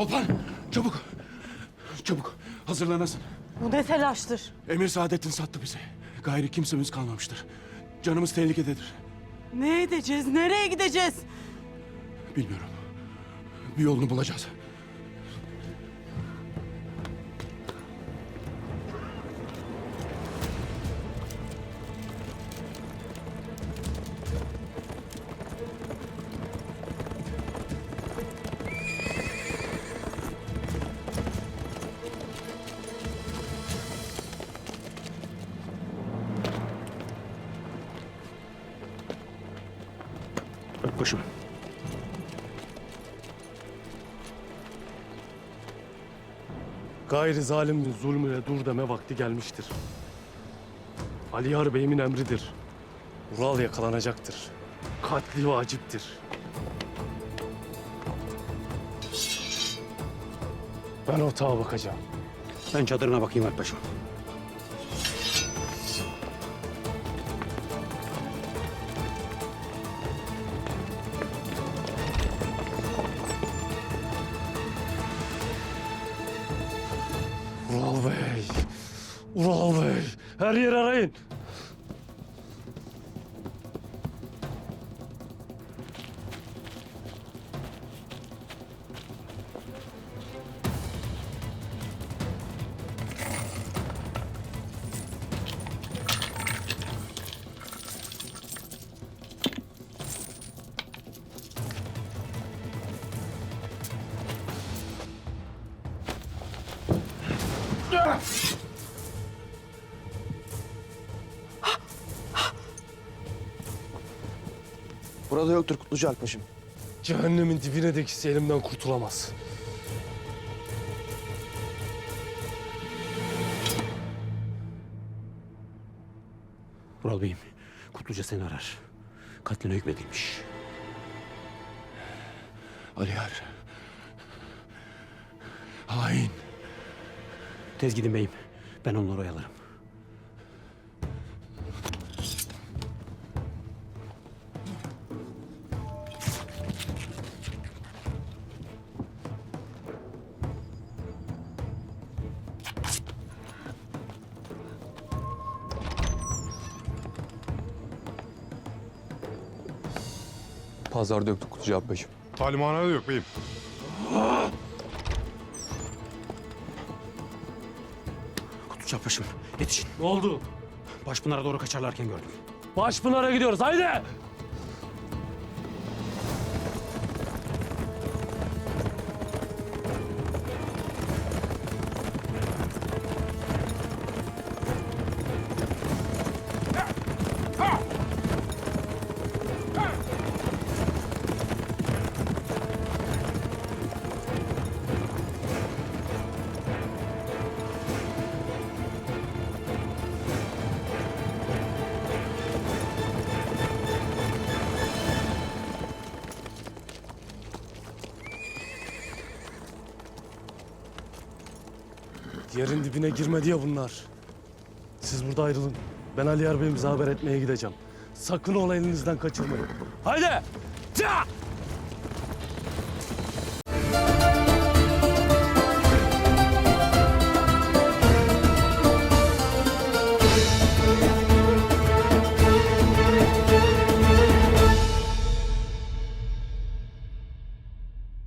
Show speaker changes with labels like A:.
A: Çolpan çabuk. Çabuk hazırlanasın.
B: Bu ne telaştır?
A: Emir Saadettin sattı bizi. Gayri kimsemiz kalmamıştır. Canımız tehlikededir.
B: Ne edeceğiz? Nereye gideceğiz?
A: Bilmiyorum. Bir yolunu bulacağız.
C: Başım. Gayri zalimin zulmüne dur deme vakti gelmiştir. Ali Yar Bey'imin emridir. Ural yakalanacaktır. Katli vaciptir. Ben otağa bakacağım.
D: Ben çadırına bakayım Alpaşam.
C: Ural Bey! Ural Bey! Her yer arayın!
E: Burada yoktur Kutlucu Alpaşım.
C: Cehennemin dibine de gitse elimden kurtulamaz.
D: Vural Bey'im, Kutluca seni arar. Katline hükmedilmiş.
A: Aliyar. Hain.
D: Tez gidin beyim. Ben onları oyalarım.
E: Pazarda yoktur Kutlucu Alpaşım.
F: Talimhanede yok beyim.
D: Paşam, yetişin.
C: Ne oldu?
D: Başpınar'a doğru kaçarlarken gördüm.
C: Başpınar'a gidiyoruz. Haydi! Yerin dibine girmedi ya bunlar. Siz burada ayrılın. Ben Ali Bey'imize haber etmeye gideceğim. Sakın ola elinizden kaçırmayın. Haydi! Ça!